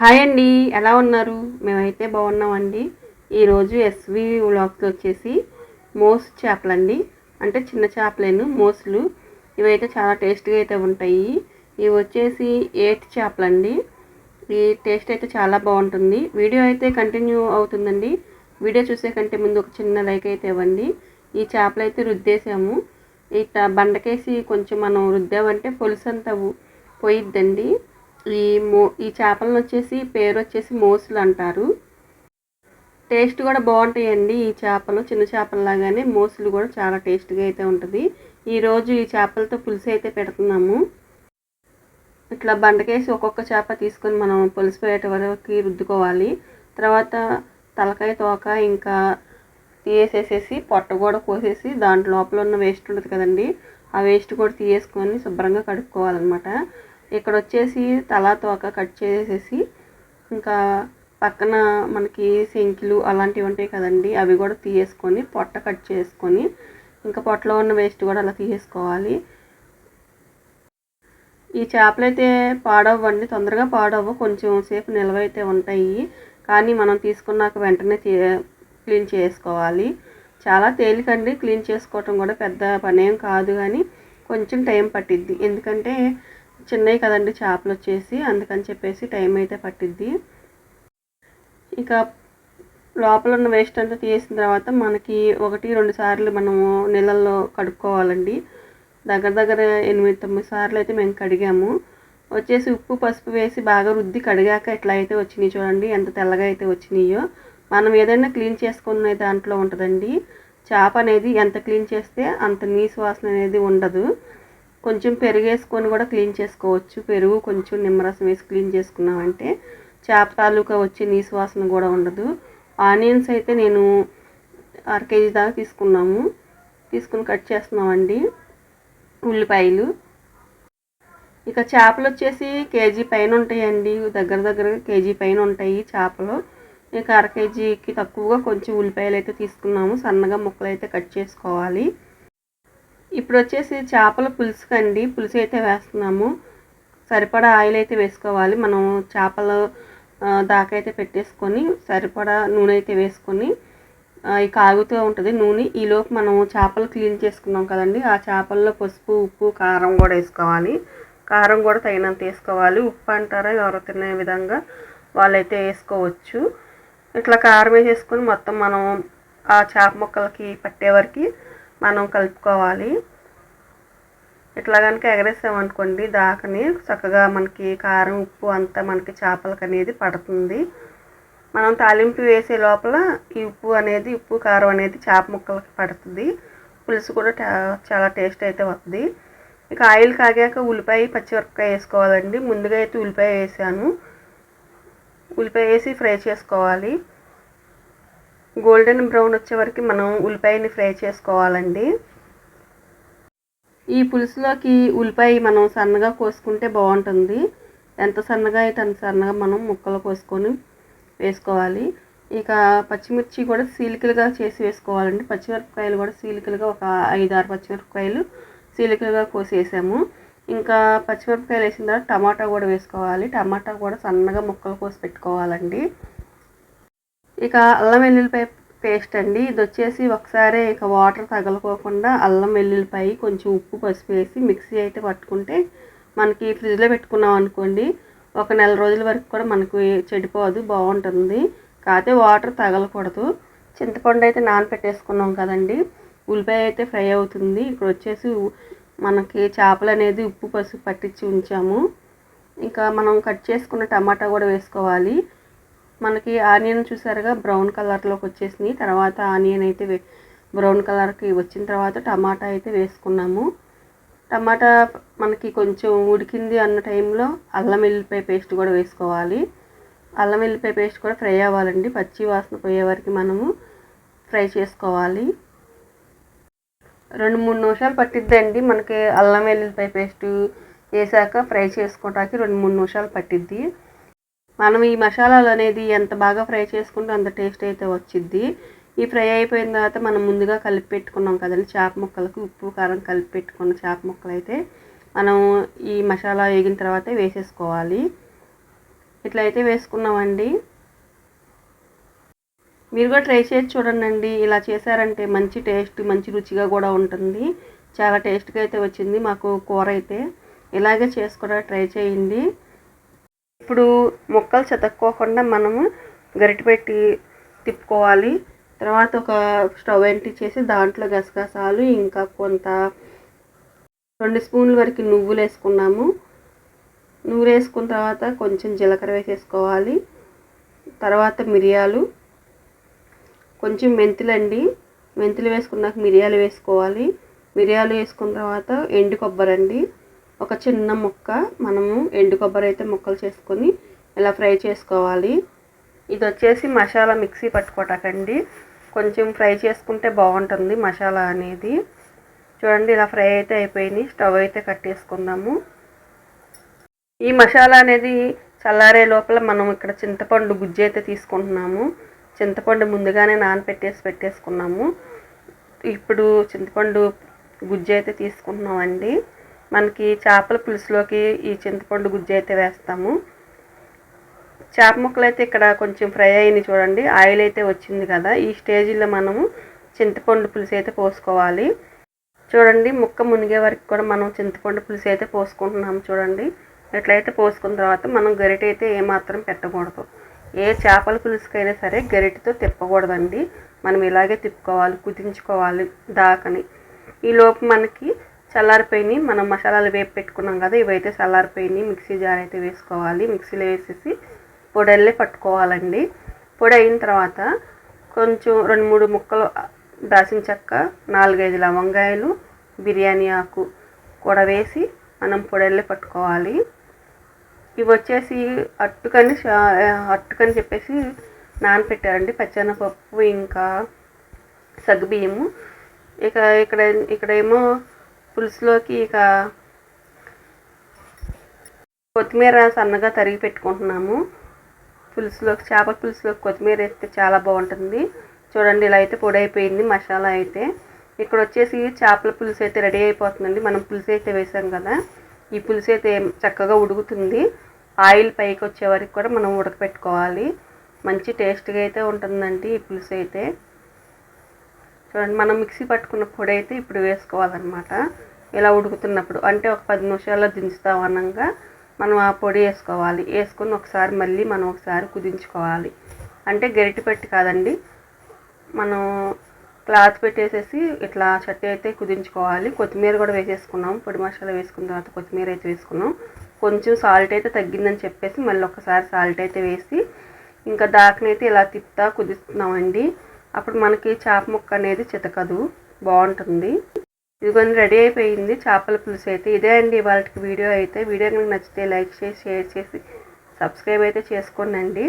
Hi అండి ఎలా ఉన్నారు? మేమైతే బాగున్నామండి. ఈరోజు ఎస్వి వ్లాగ్స్ వచ్చేసి మోస్ చేపలండి. అంటే చిన్న చేపలేను మోసులు. ఇవైతే చాలా టేస్ట్గా అయితే ఉంటాయి. ఇవి వచ్చేసి ఏట్ చేపలండి. ఈ టేస్ట్ అయితే చాలా బాగుంటుంది. వీడియో అయితే కంటిన్యూ అవుతుందండి. వీడియో చూసే కంటే ముందు ఒక చిన్న లైక్ అయితే ఇవ్వండి. ఈ చేపలు అయితే రుద్దేసాము. ఇట్లా బండకేసి కొంచెం మనం రుద్దామంటే పులుసు అంతా పోయిద్దండి. ఈ మో ఈ చేపలను వచ్చేసి పేరు వచ్చేసి మోసులు అంటారు. టేస్ట్ కూడా బాగుంటాయండి ఈ చేపలు చిన్న చేపల్లాగానే మోసులు కూడా చాలా టేస్ట్గా అయితే ఉంటుంది. ఈరోజు ఈ చేపలతో పులుసు అయితే పెడుతున్నాము. ఇట్లా బండకేసి ఒక్కొక్క చేప తీసుకొని మనం పులుసు పెట్టే వరకు రుద్దుకోవాలి. తర్వాత తలకాయ తోక ఇంకా తీసేసేసి పొట్ట కూడా కోసేసి దాంట్లో లోపల ఉన్న వేస్ట్ ఉంటుంది కదండి ఆ వేస్ట్ కూడా తీసేసుకొని శుభ్రంగా కడుక్కోవాలన్నమాట. ఇక్కడ వచ్చేసి తలా తోక కట్ చేసేసి ఇంకా పక్కన మనకి శంకులు అలాంటివి ఉంటాయి కదండి అవి కూడా తీసేసుకొని పొట్ట కట్ చేసుకొని ఇంకా పొట్టలో ఉన్న వేస్ట్ కూడా అలా తీసేసుకోవాలి. ఈ చేపలు అయితే పాడవ్వండి తొందరగా పాడవ్వు కొంచెం సేపు నిల్వ అయితే ఉంటాయి. కానీ మనం తీసుకున్నాక వెంటనే క్లీన్ చేసుకోవాలి. చాలా తేలికండి క్లీన్ చేసుకోవటం కూడా పెద్ద పనేం కాదు కానీ కొంచెం టైం పట్టిద్ది. ఎందుకంటే చిన్నవి కదండి చేపలు వచ్చేసి అందుకని చెప్పేసి టైం అయితే పట్టిద్ది. ఇక లోపల ఉన్న వేస్ట్ అంతా తీసిన తర్వాత మనకి ఒకటి రెండు సార్లు మనము నీళ్ళల్లో కడుక్కోవాలండి. దగ్గర దగ్గర ఎనిమిది తొమ్మిది సార్లు అయితే మేము కడిగాము. వచ్చేసి ఉప్పు పసుపు వేసి బాగా రుద్ది కడిగాక ఎట్లా అయితే వచ్చినాయి చూడండి ఎంత తెల్లగా అయితే వచ్చినాయో. మనం ఏదైనా క్లీన్ చేసుకునే దాంట్లో ఉంటుందండి. చేప అనేది ఎంత క్లీన్ చేస్తే అంత నీసు వాసన అనేది ఉండదు. కొంచెం పెరుగు వేసుకొని కూడా క్లీన్ చేసుకోవచ్చు. పెరుగు కొంచెం నిమ్మరసం వేసి క్లీన్ చేసుకున్నామంటే చేప తాలూకా వచ్చే నీసు వాసన కూడా ఉండదు. ఆనియన్స్ అయితే నేను అర కేజీ దాకా తీసుకున్నాము. తీసుకుని కట్ చేస్తున్నామండి ఉల్లిపాయలు. ఇక చేపలు వచ్చేసి కేజీ పైన ఉంటాయండి. దగ్గర దగ్గర కేజీ పైన ఉంటాయి చేపలు. ఇక అర కేజీకి తక్కువగా కొంచెం ఉల్లిపాయలు అయితే తీసుకున్నాము. సన్నగా ముక్కలు అయితే కట్ చేసుకోవాలి. ఇప్పుడు వచ్చేసి చేపల పులుసు కండి పులుసు అయితే వేస్తున్నాము. సరిపడా ఆయిల్ అయితే వేసుకోవాలి. మనం చేపలు దాకా అయితే పెట్టేసుకొని సరిపడా నూనె అయితే వేసుకొని ఈ కాగుతూ ఉంటుంది నూనె. ఈలోపు మనం చేపలు క్లీన్ చేసుకున్నాం కదండి. ఆ చేపల్లో పసుపు ఉప్పు కారం కూడా వేసుకోవాలి. కారం కూడా తగినంత వేసుకోవాలి. ఉప్పు అంటారా ఎవరు తినే విధంగా వాళ్ళైతే వేసుకోవచ్చు. ఇట్లా కారం వేసేసుకొని మొత్తం మనం ఆ చేప ముక్కలకి పట్టే వరకు మనం కలుపుకోవాలి. ఇట్లా కనుక ఎగరేసామనుకోండి దాకని చక్కగా మనకి కారం ఉప్పు అంతా మనకి చేపలకు అనేది పడుతుంది. మనం తాలింపు వేసే లోపల ఈ ఉప్పు అనేది ఉప్పు కారం అనేది చేప ముక్కలకి పడుతుంది. పులుసు కూడా చాలా టేస్ట్ అయితే వస్తుంది ఇక ఆయిల్ కాగాక ఉల్లిపాయ పచ్చిమిరపకాయ వేసుకోవాలండి. ముందుగా అయితే ఉల్లిపాయ వేసాను. ఉల్లిపాయ వేసి ఫ్రై చేసుకోవాలి. గోల్డెన్ బ్రౌన్ వచ్చే వరకు మనం ఉల్లిపాయని ఫ్రై చేసుకోవాలండి. ఈ పులుసులోకి ఉల్లిపాయ మనం సన్నగా కోసుకుంటే బాగుంటుంది. ఎంత సన్నగా అయితే అంత సన్నగా మనం ముక్కలు కోసుకొని వేసుకోవాలి. ఇక పచ్చిమిర్చి కూడా సీలికలుగా చేసి వేసుకోవాలండి. పచ్చిమిరపకాయలు కూడా సీలికలుగా ఒక ఐదు ఆరు పచ్చిమిరపకాయలు సీలికలుగా కోసేసాము. ఇంకా పచ్చిమిరపకాయలు వేసిన తర్వాత టమాటా కూడా వేసుకోవాలి. టమాటా కూడా సన్నగా ముక్కలు కోసి పెట్టుకోవాలండి. ఇక అల్లం వెల్లుల్లిపాయ పేస్ట్ అండి. ఇది వచ్చేసి ఒకసారి ఇక వాటర్ తగలకోకుండా అల్లం వెల్లుల్లిపాయ కొంచెం ఉప్పు పసుపు వేసి మిక్సీ అయితే పట్టుకుంటే మనకి ఫ్రిడ్జ్లో పెట్టుకున్నాం అనుకోండి ఒక నెల రోజుల వరకు కూడా మనకు చెడిపోదు బాగుంటుంది. కాకపోతే వాటర్ తగలకూడదు. చింతపండు అయితే నానపెట్టేసుకున్నాం కదండి. ఉల్లిపాయ అయితే ఫ్రై అవుతుంది. ఇప్పుడు వచ్చేసి మనకి చేపలు అనేది ఉప్పు పసుపు పట్టించి ఉంచాము. ఇంకా మనం కట్ చేసుకున్న టమాటా కూడా వేసుకోవాలి. మనకి ఆనియన్ చూసారుగా బ్రౌన్ కలర్లోకి వచ్చేసింది. తర్వాత ఆనియన్ అయితే బ్రౌన్ కలర్కి వచ్చిన తర్వాత టమాటా అయితే వేసుకున్నాము. టమాటా మనకి కొంచెం ఉడికింది అన్న టైంలో అల్లం వెల్లిపాయ పేస్ట్ కూడా వేసుకోవాలి. అల్లం వెల్లిపాయ పేస్ట్ కూడా ఫ్రై అవ్వాలండి. పచ్చి వాసన పోయే వరకు మనము ఫ్రై చేసుకోవాలి. రెండు మూడు నిమిషాలు పట్టిద్దండి. మనకి అల్లం వెల్లిపాయ పేస్ట్ వేసాక ఫ్రై చేసుకోవటానికి రెండు మూడు నిమిషాలు పట్టిద్ది. మనం ఈ మసాలాలు అనేది ఎంత బాగా ఫ్రై చేసుకుంటే అంత టేస్ట్ అయితే వచ్చిద్ది. ఈ ఫ్రై అయిపోయిన తర్వాత మనం ముందుగా కలిపి పెట్టుకున్నాం కదండి చేప ముక్కలకు ఉప్పు కారం కలిపి పెట్టుకున్న చేప ముక్కలు అయితే మనం ఈ మసాలా వేగిన తర్వాత వేసేసుకోవాలి. ఇట్లా అయితే వేసుకున్నామండి. మీరు కూడా ట్రై చేసి చూడండి ఇలా చేశారంటే మంచి టేస్ట్ మంచి రుచిగా కూడా ఉంటుంది. చాలా టేస్ట్గా అయితే వచ్చింది మాకు కూర అయితే. ఇలాగే చేసుకోవడానికి ట్రై చేయండి. ఇప్పుడు ముక్కలు చెతక్కోకుండా మనము గరిటె పెట్టి తిప్పుకోవాలి. తర్వాత ఒక స్టవ్ ఎంటి చేసి దాంట్లో గసగసాలు ఇంకా కొంత రెండు స్పూన్ల వరకు నువ్వులు వేసుకున్నాము. నువ్వులు వేసుకున్న తర్వాత కొంచెం జీలకర్ర వేసేసుకోవాలి. తర్వాత మిరియాలు. కొంచెం మెంతులండి. మెంతులు వేసుకున్నాక మిరియాలు వేసుకోవాలి. మిరియాలు వేసుకున్న తర్వాత ఎండు కొబ్బరి అండి ఒక చిన్న ముక్క మనము ఎండు కొబ్బరి అయితే ముక్కలు చేసుకొని ఇలా ఫ్రై చేసుకోవాలి. ఇది వచ్చేసి మసాలా మిక్సీ పట్టుకోటాకండి కొంచెం ఫ్రై చేసుకుంటే బాగుంటుంది మసాలా అనేది. చూడండి ఇలా ఫ్రై అయితే అయిపోయింది. స్టవ్ అయితే కట్టేసుకుందాము. ఈ మసాలా అనేది చల్లారే లోపల మనం ఇక్కడ చింతపండు గుజ్జు అయితే తీసుకుంటున్నాము. చింతపండు ముందుగానే నానపెట్టేసి పెట్టేసుకున్నాము. ఇప్పుడు చింతపండు గుజ్జు అయితే తీసుకుంటున్నామండి. మనకి చేపల పులుసులోకి ఈ చింతపండు గుజ్జు అయితే వేస్తాము. చేప ముక్కలు అయితే ఇక్కడ కొంచెం ఫ్రై అయింది చూడండి. ఆయిల్ అయితే వచ్చింది కదా. ఈ స్టేజ్లో మనము చింతపండు పులుసు అయితే పోసుకోవాలి. చూడండి ముక్క మునిగే వరకు కూడా మనం చింతపండు పులుసు అయితే పోసుకుంటున్నాము చూడండి. ఎట్లయితే పోసుకున్న తర్వాత మనం గరిటె అయితే ఏమాత్రం పెట్టకూడదు. ఏ చేపల పులుసుకైనా సరే గరిటెతో తిప్పకూడదండి. మనం ఇలాగే తిప్పుకోవాలి కుదించుకోవాలి దాకని. ఈలోపు మనకి చల్లారిపోయినాయి మనం మసాలాలు వేపు పెట్టుకున్నాం కదా ఇవైతే చల్లారిపోయినాయి మిక్సీ జార్ అయితే వేసుకోవాలి. మిక్సీలో వేసేసి పొడల్లే పట్టుకోవాలండి. పొడి అయిన తర్వాత కొంచెం రెండు మూడు ముక్కలు దాసిన చెక్క నాలుగైదు లవంగాయలు బిర్యానీ ఆకు కూడా వేసి మనం పొడల్లే పట్టుకోవాలి. ఇవి వచ్చేసి అట్టుకని అట్టుకని చెప్పేసి నానపెట్టారండి. పచ్చెనపప్పు ఇంకా సగ్గుబియ్యము ఇక ఇక్కడ ఇక్కడేమో పులుసులోకి ఇక కొత్తిమీర సన్నగా తరిగి పెట్టుకుంటున్నాము. పులుసులోకి చేపల పులుసులోకి కొత్తిమీర వేస్తే చాలా బాగుంటుంది. చూడండి ఇలా అయితే పొడి అయిపోయింది మసాలా అయితే. ఇక్కడ వచ్చేసి చేపల పులుసు అయితే రెడీ అయిపోతుందండి. మనం పులుసు అయితే వేసాం కదా. ఈ పులుసు అయితే చక్కగా ఉడుకుతుంది. ఆయిల్ పైకి వచ్చే వరకు కూడా మనం ఉడకపెట్టుకోవాలి. మంచి టేస్ట్గా అయితే ఉంటుందండి ఈ పులుసు అయితే. చూడండి మనం మిక్సీ పట్టుకున్న పొడి అయితే ఇప్పుడు వేసుకోవాలన్నమాట. ఇలా ఉడుకుతున్నప్పుడు అంటే ఒక పది నిమిషాల్లో దించుతాం అనంగా మనం ఆ పొడి వేసుకోవాలి. వేసుకొని ఒకసారి మళ్ళీ మనం ఒకసారి కుదించుకోవాలి. అంటే గరిటె పెట్టి కాదండి మనం క్లాత్ పెట్టేసేసి ఇట్లా చట్టి అయితే కుదించుకోవాలి. కొత్తిమీర కూడా వేసేసుకున్నాం. పొడి మసాలా వేసుకున్న తర్వాత కొత్తిమీర అయితే వేసుకున్నాం. కొంచెం సాల్ట్ అయితే తగ్గిందని చెప్పేసి మళ్ళీ ఒకసారి సాల్ట్ అయితే వేసి ఇంకా దాకనైతే ఇలా తిప్పుతా కుదిస్తున్నామండి అప్పుడు మనకి చేప ముక్క అనేది చితకదు. బాగుంటుంది. ఇదిగోండి రెడీ అయిపోయింది చేపల పులుసు అయితే. ఇదే అండి వాళ్ళకి వీడియో అయితే. వీడియో కనుక నచ్చితే లైక్ చేసి షేర్ చేసి సబ్స్క్రైబ్ అయితే చేసుకోండి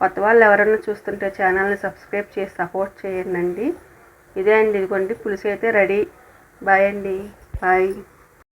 కొత్త వాళ్ళు ఎవరైనా చూస్తుంటే ఛానల్ని సబ్స్క్రైబ్ చేసి సపోర్ట్ చేయండి. ఇదే అండి ఇదిగోండి పులుసు అయితే రెడీ. బాయ్ అండి. బాయ్.